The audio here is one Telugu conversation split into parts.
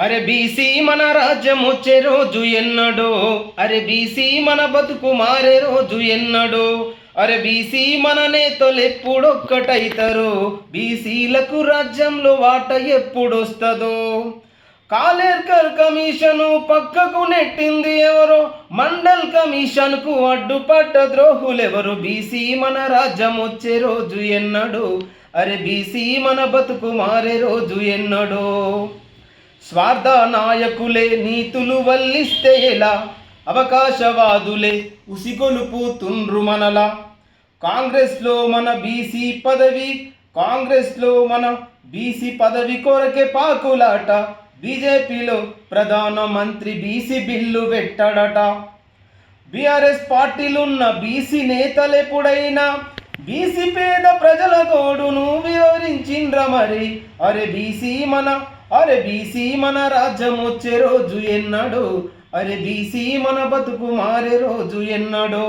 అరే బీసీ మన రాజ్యం వచ్చే రోజు ఎన్నడో? అరే బీసీ మన బతుకు మారే రోజు ఎన్నడో? అరే బీసీ మన నేతలు ఎప్పుడొక్కటైతారో? బీసీలకు రాజ్యంలో వాట ఎప్పుడొస్తుందో? కాలేర్కర్ కమిషను పక్కకు నెట్టింది ఎవరో? మండల్ కమిషన్కు అడ్డుపడ్డ ద్రోహులెవరు? బీసీ మన రాజ్యం వచ్చే రోజు ఎన్నడో? అరే బీసీ మన బతుకు మారే రోజు ఎన్నడో? స్వార్థ నాయకులే నీతులు వల్లిస్తే ఎలా? అవకాశవాదులే ఉసిగొలుపుతుండ్రు మనలా. కాంగ్రెస్లో మన బీసీ పదవి కాంగ్రెస్లో మన బీసీ పదవి కొరకే పాకులాట. బీజేపీలో ప్రధానమంత్రి బీసీ బిల్లు పెట్టాడట. బీఆర్ఎస్ పార్టీలున్న బీసీ నేతలెప్పుడైనా బీసీ పేద ప్రజల గోడును వివరించిండ్ర మరి? అరే బీసీ మన అరే బీసీ మన రాజ్యం వచ్చే రోజు ఎన్నడో? అరే బీసీ మన బతుకు మారే రోజు ఎన్నడో?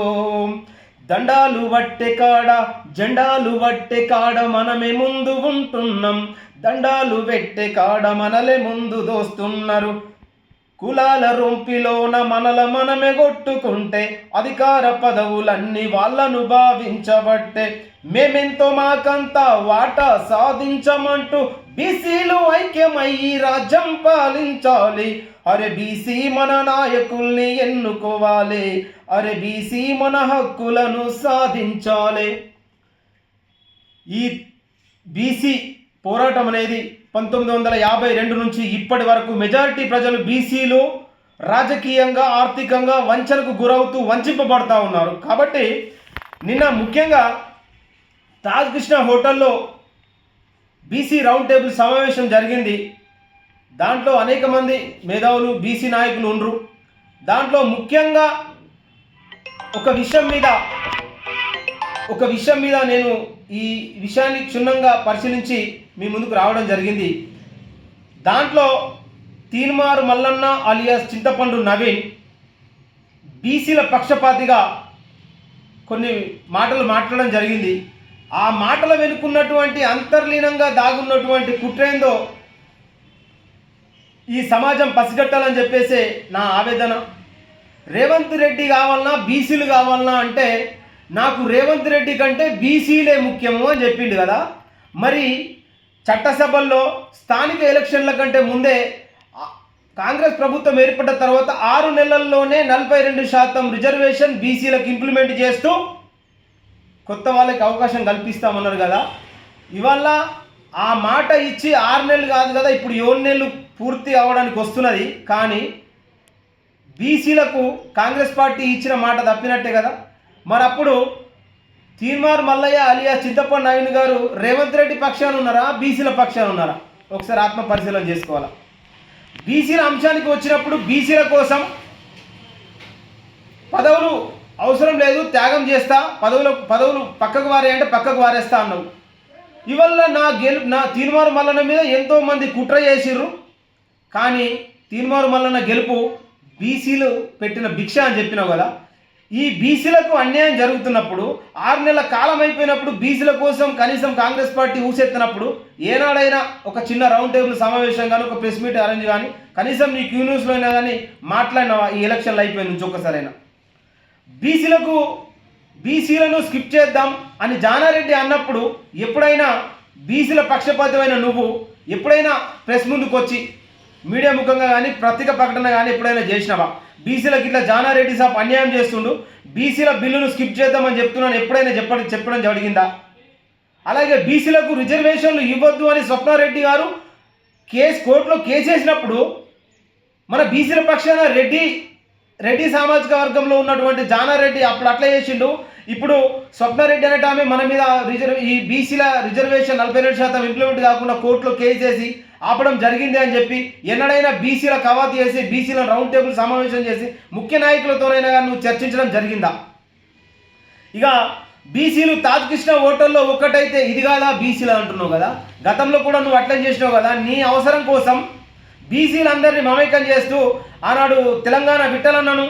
దండాలు వట్టె కాడ జెండాలు వట్టె కాడ మనమే ముందు ఉంటున్నాం. దండాలు వెట్టె కాడ మనలే ముందు దోస్తున్నారు. కులాల రొంపిలోన మనల మనమే కొట్టుకుంటే అధికార పదవులన్నీ వాళ్ళను భావించబట్టే మేమెంతో మాకంతా వాటా సాధించమంటూ బీసీలు ఐక్యమయ్యి రాజ్యం పాలించాలి. అరే బీసీ మన నాయకుల్ని ఎన్నుకోవాలి. అరే బీసీ మన హక్కులను సాధించాలి. ఈ బీసీ పోరాటం అనేది పంతొమ్మిది వందల యాభై రెండు నుంచి ఇప్పటి వరకు మెజారిటీ ప్రజలు బీసీలు రాజకీయంగా ఆర్థికంగా వంచనకు గురవుతూ వంచింపబడతా ఉన్నారు. కాబట్టి నిన్న ముఖ్యంగా తాజ్కృష్ణ హోటల్లో బీసీ రౌండ్ టేబుల్ సమావేశం జరిగింది. దాంట్లో అనేక మంది మేధావులు బీసీ నాయకులు ఉండరు. దాంట్లో ముఖ్యంగా ఒక విషయం మీద ఒక విషయం మీద నేను ఈ విషయాన్ని క్షుణ్ణంగా పరిశీలించి మీ ముందుకు రావడం జరిగింది. దాంట్లో తీన్మారు మల్లన్న అలియాస్ చింతపండు నవీన్ బీసీల పక్షపాతిగా కొన్ని మాటలు మాట్లాడడం జరిగింది. ఆ మాటల వెనుకున్నటువంటి అంతర్లీనంగా దాగున్నటువంటి కుట్రేందో ఈ సమాజం పసిగట్టాలని చెప్పేసి నా ఆవేదన. రేవంత్ రెడ్డి కావాలన్నా బీసీలు కావాలన్నా అంటే నాకు రేవంత్ రెడ్డి కంటే బీసీలే ముఖ్యము అని చెప్పిండు కదా. మరి చట్టసభల్లో స్థానిక ఎలక్షన్ల కంటే ముందే కాంగ్రెస్ ప్రభుత్వం ఏర్పడ్డ తర్వాత ఆరు నెలల్లోనే నలభై రెండు శాతం రిజర్వేషన్ బీసీలకు ఇంప్లిమెంట్ చేస్తూ కొత్త వాళ్ళకి అవకాశం కల్పిస్తామన్నారు కదా. ఇవాళ ఆ మాట ఇచ్చి ఆరు నెలలు కాదు కదా ఇప్పుడు ఏడు నెలలు పూర్తి అవ్వడానికి వస్తున్నది. కానీ బీసీలకు కాంగ్రెస్ పార్టీ ఇచ్చిన మాట తప్పినట్టే కదా. మరి అప్పుడు తీర్మార్ మల్లయ్య అలియా చింతపండు నవీన్ గారు రేవంత్ రెడ్డి పక్షాన ఉన్నారా బీసీల పక్షాన ఉన్నారా? ఒకసారి ఆత్మ పరిశీలన చేసుకోవాలా? బీసీల అంశానికి వచ్చినప్పుడు బీసీల కోసం పదవులు అవసరం లేదు త్యాగం చేస్తా పదవులు పదవులు పక్కకు వారే అంటే పక్కకు వారేస్తా అన్నావు. ఇవల్ల నా గెలు నా తీర్మారు మల్లన మీద ఎంతోమంది కుట్ర చేసిర్రు. కానీ తీర్మారు మల్లన గెలుపు బీసీలు పెట్టిన భిక్ష అని చెప్పినావు కదా. ఈ బీసీలకు అన్యాయం జరుగుతున్నప్పుడు ఆరు నెలల కాలం అయిపోయినప్పుడు బీసీల కోసం కనీసం కాంగ్రెస్ పార్టీ ఊసెత్తినప్పుడు ఏనాడైనా ఒక చిన్న రౌండ్ టేబుల్ సమావేశం కానీ ఒక ప్రెస్ మీట్ అరేంజ్ కానీ కనీసం నీ క్యూ న్యూస్లో అయినా కానీ మాట్లాడినావా? ఈ ఎలక్షన్లు అయిపోయిన నుంచి ఒక్కసారైనా. బీసీలకు బీసీలను స్కిప్ చేద్దాం అని జానారెడ్డి అన్నప్పుడు ఎప్పుడైనా బీసీల పక్షపాతమైన నువ్వు ఎప్పుడైనా ప్రెస్ ముందుకు వచ్చి మీడియా ముఖంగా కానీ ప్రత్యేక ప్రకటన కానీ ఎప్పుడైనా చేసినావా? బీసీలకు ఇట్లా జానారెడ్డి సాబ్ అన్యాయం చేస్తుండు బీసీల బిల్లును స్కిప్ చేద్దామని చెప్తున్నాను ఎప్పుడైనా చెప్పడం చెప్పడం జరిగిందా? అలాగే బీసీలకు రిజర్వేషన్లు ఇవ్వద్దు అని స్వప్నారెడ్డి గారు కేసు కోర్టులో కేసు వేసినప్పుడు మన బీసీల పక్షాన రెడ్డి రెడ్డి సామాజిక వర్గంలో ఉన్నటువంటి జానారెడ్డి అప్పుడు అట్లా చేసిండు. ఇప్పుడు స్వప్నారెడ్డి అనేట ఆమె మన మీద రిజర్వ్ ఈ బీసీల రిజర్వేషన్ నలభై రెండు శాతం ఇంప్లిమెంట్ కాకుండా కోర్టులో కేసు చేసి ఆపడం జరిగింది అని చెప్పి ఎన్నడైనా బీసీల కవాతు చేసి బీసీల రౌండ్ టేబుల్ సమావేశం చేసి ముఖ్య నాయకులతోనైనా కానీ నువ్వు చర్చించడం జరిగిందా? ఇక బీసీలు తాజ్ కృష్ణ ఓటర్లో ఒక్కటైతే ఇది కాదా? బీసీలు అంటున్నావు కదా. గతంలో కూడా నువ్వు అట్లా చేసినావు కదా. నీ అవసరం కోసం బీసీలందరినీ మమేకం చేస్తూ ఆనాడు తెలంగాణ విట్టలన్నను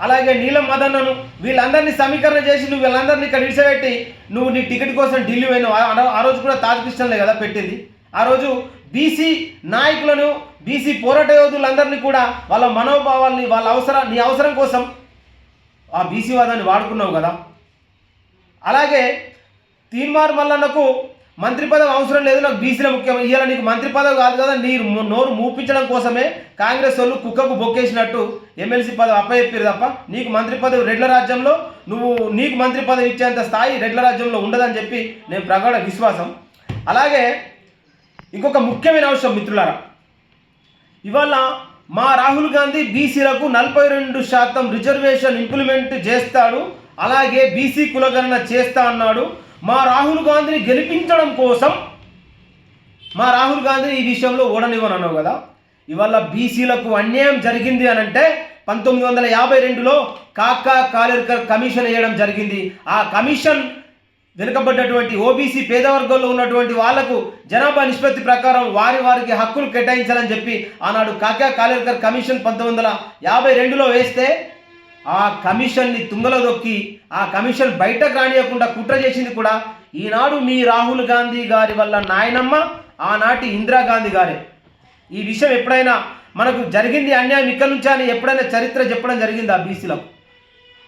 అలాగే నీలం మదన్నను వీళ్ళందరినీ సమీకరణ చేసి నువ్వు వీళ్ళందరినీ ఇక్కడ ఇడిసబెట్టి నువ్వు నీ టికెట్ కోసం ఢిల్లీ పోయినావు. ఆ- ఆ రోజు కూడా తాజ్ కృష్ణలే కదా పెట్టింది. ఆ రోజు బీసీ నాయకులను బీసీ పోరాట యోధులందరినీ కూడా వాళ్ళ మనోభావాల్ని వాళ్ళ అవసరం నీ అవసరం కోసం ఆ బీసీ వాదాన్ని వాడుకున్నావు కదా. అలాగే తీన్మార్ మల్లన్నకు మంత్రి పదవి అవసరం లేదు నాకు బీసీలో ముఖ్యం. ఇవాళ నీకు మంత్రి పదవి కాదు కదా నీ నోరు మూపించడం కోసమే కాంగ్రెస్ వాళ్ళు కుక్కకు బొక్కేసినట్టు ఎమ్మెల్సీ పదవి అప్పచెప్పారు తప్ప నీకు మంత్రి పదవి రెడ్ల రాజ్యంలో నువ్వు నీకు మంత్రి పదవి ఇచ్చేంత స్థాయి రెడ్ల రాజ్యంలో ఉండదని చెప్పి నేను ప్రగాఢ విశ్వాసం. అలాగే ఇంకొక ముఖ్యమైన అంశం మిత్రులారా. ఇవాళ మా రాహుల్ గాంధీ బీసీలకు నలభై రెండు శాతం రిజర్వేషన్ ఇంప్లిమెంట్ చేస్తాడు అలాగే బీసీ కులగణన చేస్తా అన్నాడు. మా రాహుల్ గాంధీని గెలిపించడం కోసం మా రాహుల్ గాంధీని ఈ విషయంలో ఓడనివ్వను అన్నావు కదా. ఇవాళ బీసీలకు అన్యాయం జరిగింది అని అంటే పంతొమ్మిది వందల యాభై రెండులో కాకా కాలేర్కర్ కమిషన్ వేయడం జరిగింది. ఆ కమిషన్ వెనుకబడ్డటువంటి ఓబీసీ పేదవర్గంలో ఉన్నటువంటి వాళ్ళకు జనాభా నిష్పత్తి ప్రకారం వారి వారికి హక్కులు కేటాయించాలని చెప్పి ఆనాడు కాకా కాలేర్కర్ కమిషన్ పంతొమ్మిది వందల యాభై రెండులో వేస్తే ఆ కమిషన్ని తుంగలో దొక్కి ఆ కమిషన్ బయటకు రానియకుండా కుట్ర చేసింది కూడా ఈనాడు మీ రాహుల్ గాంధీ గారి వల్ల నాయనమ్మ ఆనాటి ఇందిరాగాంధీ గారే. ఈ విషయం ఎప్పుడైనా మనకు జరిగింది అన్యాయం ఇక్కడ నుంచి అని ఎప్పుడైనా చరిత్ర చెప్పడం జరిగింది ఆ బీసీలో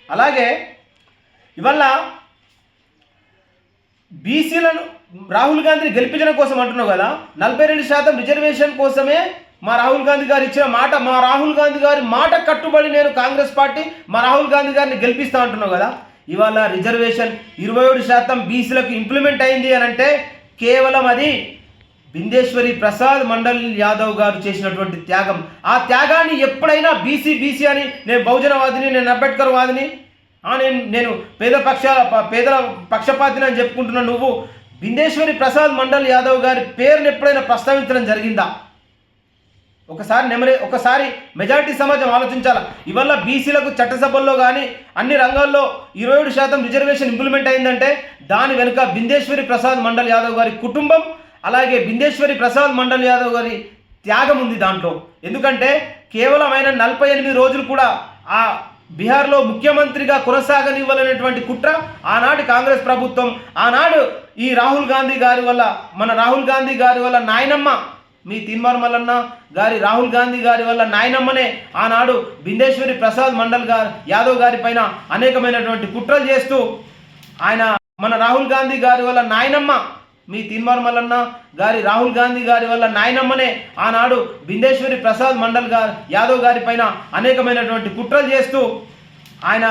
అలాగే ఇవల్ల బీసీలను రాహుల్ గాంధీని గెలిపించడం కోసం అంటున్నావు కదా నలభై రెండు శాతం రిజర్వేషన్ కోసమే మా రాహుల్ గాంధీ గారు ఇచ్చిన మాట మా రాహుల్ గాంధీ గారి మాట కట్టుబడి నేను కాంగ్రెస్ పార్టీ మా రాహుల్ గాంధీ గారిని గెలిపిస్తా అంటున్నావు కదా? ఇవాళ రిజర్వేషన్ ఇరవై ఏడు శాతం బీసీలకు ఇంప్లిమెంట్ అయింది అని అంటే కేవలం అది బిందేశ్వరి ప్రసాద్ మండల్ యాదవ్ గారు చేసినటువంటి త్యాగం. ఆ త్యాగాన్ని ఎప్పుడైనా బీసీ బీసీ అని నేను బహుజనవాదిని నేను అంబేద్కర్ వాదిని నేను నేను పేద పక్ష పేదల పక్షపాతిని అని చెప్పుకుంటున్నా నువ్వు బిందేశ్వరి ప్రసాద్ మండల్ యాదవ్ గారి పేరుని ఎప్పుడైనా ప్రస్తావించడం జరిగిందా? ఒకసారి నెమరే ఒకసారి మెజారిటీ సమాజం ఆలోచించాలా? ఇవల్ల బీసీలకు చట్టసభల్లో కానీ అన్ని రంగాల్లో ఇరవై ఏడు శాతం రిజర్వేషన్ ఇంప్లిమెంట్ అయిందంటే దాని వెనుక బిందేశ్వరి ప్రసాద్ మండల్ యాదవ్ గారి కుటుంబం అలాగే బిందేశ్వరి ప్రసాద్ మండల్ యాదవ్ గారి త్యాగం ఉంది దాంట్లో. ఎందుకంటే కేవలం ఆయన నలభై ఎనిమిది రోజులు కూడా ఆ బీహార్లో ముఖ్యమంత్రిగా కొనసాగనివ్వాలనేటువంటి కుట్ర ఆనాటి కాంగ్రెస్ ప్రభుత్వం ఆనాడు ఈ రాహుల్ గాంధీ గారి వల్ల మన రాహుల్ గాంధీ గారి వల్ల నాయనమ్మ మీ తీన్మార్ మల్లన్న గారి రాహుల్ గాంధీ గారి వల్ల నాయనమ్మనే ఆనాడు బిందేశ్వరి ప్రసాద్ మండల్ గారు యాదవ్ గారి పైన అనేకమైనటువంటి కుట్రలు చేస్తూ ఆయన మన రాహుల్ గాంధీ గారి వల్ల నాయనమ్మ మీ తీన్మార్ మల్లన్న గారి రాహుల్ గాంధీ గారి వల్ల నాయనమ్మనే ఆనాడు బిందేశ్వరి ప్రసాద్ మండల్ గారు యాదవ్ గారి పైన అనేకమైనటువంటి కుట్రలు చేస్తూ ఆయన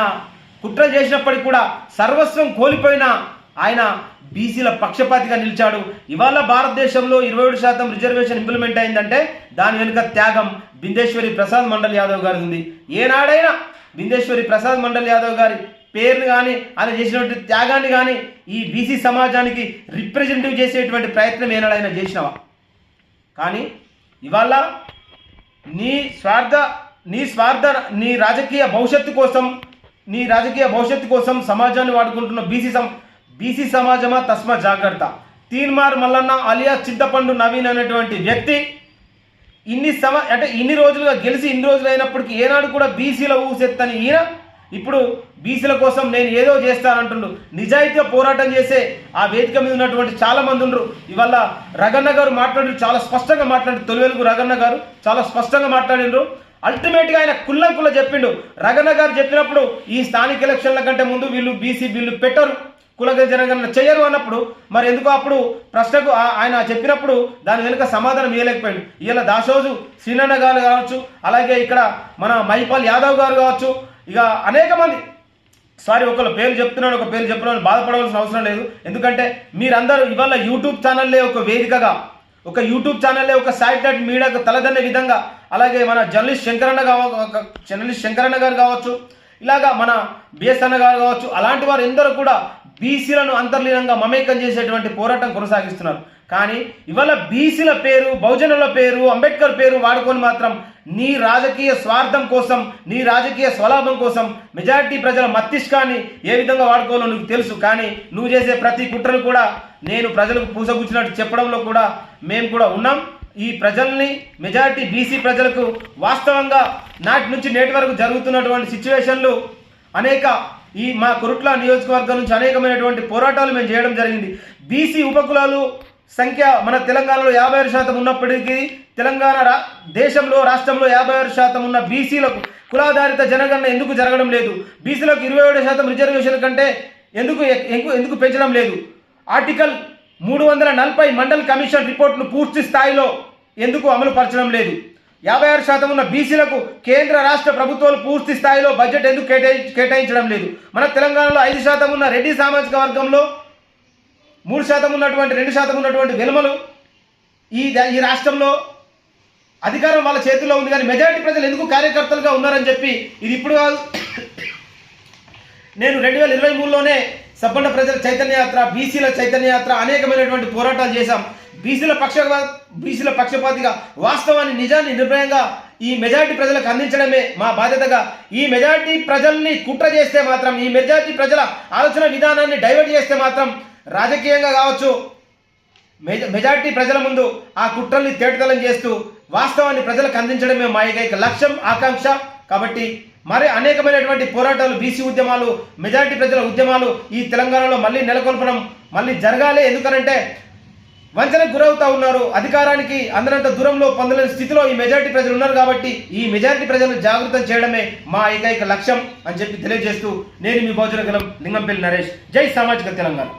కుట్రలు చేసినప్పటికీ కూడా సర్వస్వం కోల్పోయిన ఆయన బీసీల పక్షపాతిగా నిలిచాడు. ఇవాళ భారతదేశంలో ఇరవై ఏడు శాతం రిజర్వేషన్ ఇంప్లిమెంట్ అయిందంటే దాని వెనుక త్యాగం బిందేశ్వరి ప్రసాద్ మండల్ యాదవ్ గారి ఉంది. ఏనాడైనా బిందేశ్వరి ప్రసాద్ మండల్ యాదవ్ గారి పేరుని కానీ ఆయన చేసినటువంటి త్యాగాన్ని కానీ ఈ బీసీ సమాజానికి రిప్రజెంటివ్ చేసేటువంటి ప్రయత్నం ఏనాడైనా చేసినవా? కానీ ఇవాళ నీ స్వార్థ నీ స్వార్థ నీ రాజకీయ భవిష్యత్తు కోసం నీ రాజకీయ భవిష్యత్తు కోసం సమాజాన్ని వాడుకుంటున్న బీసీ సమ బీసీ సమాజమా తస్మా జాగ్రత్త తీన్మార్ మల్లన్న అలియా చింతపండు నవీన్ అనేటువంటి వ్యక్తి ఇన్ని సమ అంటే ఇన్ని రోజులుగా గెలిచి ఇన్ని రోజులు అయినప్పటికీ ఏనాడు కూడా బీసీల ఊసెత్తని ఈయన ఇప్పుడు బీసీల కోసం నేను ఏదో చేస్తానంటుండు. నిజాయితీగా పోరాటం చేసే ఆ వేదిక మీద ఉన్నటువంటి చాలా మంది ఉండరు. ఇవాళ రగన్న గారు మాట్లాడి చాలా స్పష్టంగా మాట్లాడి తొలివెలుగు రగన్న గారు చాలా స్పష్టంగా మాట్లాడిండ్రు అల్టిమేట్గా ఆయన కుల్లం కుల్ల చెప్పిండు. రగన్న గారు చెప్పినప్పుడు ఈ స్థానిక ఎలక్షన్ల కంటే ముందు వీళ్ళు బీసీ బిల్లు పెట్టరు. కులగ జనగణన చేయరు అన్నప్పుడు మరి ఎందుకో అప్పుడు ప్రశ్నకు ఆ- ఆయన చెప్పినప్పుడు దాని వెనుక సమాధానం ఇవ్వలేకపోయాడు ఇలా దాసోజు శ్రీనన్న గారు కావచ్చు అలాగే ఇక్కడ మన మైపాల్ యాదవ్ గారు కావచ్చు ఇక అనేక మంది. సారీ ఒకళ్ళు పేరు చెప్తున్నాను ఒక పేరు చెప్తున్నాను బాధపడవలసిన అవసరం లేదు. ఎందుకంటే మీరందరూ ఇవాళ యూట్యూబ్ ఛానల్లే ఒక వేదికగా ఒక యూట్యూబ్ ఛానల్లే ఒక శాటిలైట్ మీడియాకు తలదన్నే విధంగా అలాగే మన జర్నలిస్ట్ శంకరన్న కావ జర్నలిస్ట్ శంకరన్న గారు కావచ్చు ఇలాగా మన బిఎస్ అన్న గారు కావచ్చు అలాంటి వారు ఎందరూ కూడా బీసీలను అంతర్లీనంగా మమేకం చేసేటువంటి పోరాటం కొనసాగిస్తున్నారు. కానీ ఇవాళ బీసీల పేరు బహుజనుల పేరు అంబేద్కర్ పేరు వాడుకొని మాత్రం నీ రాజకీయ స్వార్థం కోసం నీ రాజకీయ స్వలాభం కోసం మెజారిటీ ప్రజల మస్తిష్కాన్ని ఏ విధంగా వాడుకోవాలో నీకు తెలుసు. కానీ నువ్వు చేసే ప్రతి కుట్రను కూడా నేను ప్రజలకు పూసగుచ్చినట్టు చెప్పడంలో కూడా మేము కూడా ఉన్నాం. ఈ ప్రజల్ని మెజారిటీ బీసీ ప్రజలకు వాస్తవంగా నాటి నుంచి నేటి వరకు జరుగుతున్నటువంటి సిచ్యువేషన్లు అనేక ఈ మా కురుట్ల నియోజకవర్గం నుంచి అనేకమైనటువంటి పోరాటాలు మేము చేయడం జరిగింది. బీసీ ఉపకులాలు సంఖ్య మన తెలంగాణలో యాభై ఆరు శాతం ఉన్నప్పటికీ తెలంగాణ రా దేశంలో రాష్ట్రంలో యాభై ఆరు శాతం ఉన్న బీసీలకు కులాధారిత జనగణన ఎందుకు జరగడం లేదు? బీసీలకు ఇరవై ఏడు శాతం రిజర్వేషన్ కంటే ఎందుకు ఎందుకు ఎందుకు పెంచడం లేదు? ఆర్టికల్ మూడు వందల నలభై మండల్ కమిషన్ రిపోర్ట్ను పూర్తి స్థాయిలో ఎందుకు అమలు పరచడం లేదు? యాభై ఆరు శాతం ఉన్న బీసీలకు కేంద్ర రాష్ట్ర ప్రభుత్వాలు పూర్తి స్థాయిలో బడ్జెట్ ఎందుకు కేటాయి కేటాయించడం లేదు? మన తెలంగాణలో ఐదు శాతం ఉన్న రెడ్డి సామాజిక వర్గంలో మూడు శాతం ఉన్నటువంటి రెండు శాతం ఉన్నటువంటి వెలుమలు ఈ ద- ఈ రాష్ట్రంలో అధికారం వాళ్ళ చేతుల్లో ఉంది కానీ మెజారిటీ ప్రజలు ఎందుకు కార్యకర్తలుగా ఉన్నారని చెప్పి ఇది ఇప్పుడు కాదు. నేను రెండు వేల ఇరవై మూడులోనే సబ్బండ ప్రజల చైతన్య యాత్ర బీసీల చైతన్య యాత్ర అనేకమైనటువంటి పోరాటాలు చేశాం. బీసీల పక్ష బీసీల పక్షపాతిగా వాస్తవాన్ని నిజాన్ని నిర్భయంగా ఈ మెజార్టీ ప్రజలకు అందించడమే మా బాధ్యతగా. ఈ మెజార్టీ ప్రజల్ని కుట్ర చేస్తే మాత్రం ఈ మెజార్టీ ప్రజల ఆలోచన విధానాన్ని డైవర్ట్ చేస్తే మాత్రం రాజకీయంగా కావచ్చు. మెజ- మెజార్టీ ప్రజల ముందు ఆ కుట్రల్ని తేటతలం చేస్తూ వాస్తవాన్ని ప్రజలకు అందించడమే మా ఏకైక లక్ష్యం ఆకాంక్ష. కాబట్టి మరి అనేకమైనటువంటి పోరాటాలు బీసీ ఉద్యమాలు మెజార్టీ ప్రజల ఉద్యమాలు ఈ తెలంగాణలో మళ్ళీ నెలకొల్పడం మళ్ళీ జరగాలి. ఎందుకనంటే వంచనకు గురవుతా ఉన్నారు. అధికారానికి అందరంత దూరంలో పొందలేని స్థితిలో ఈ మెజారిటీ ప్రజలు ఉన్నారు కాబట్టి ఈ మెజారిటీ ప్రజలను జాగృతం చేయడమే మా ఏకైక లక్ష్యం అని చెప్పి తెలియజేస్తూ నేను మీ భోజనగలం లింగంపల్లి నరేష్. జై సామాజిక తెలంగాణ.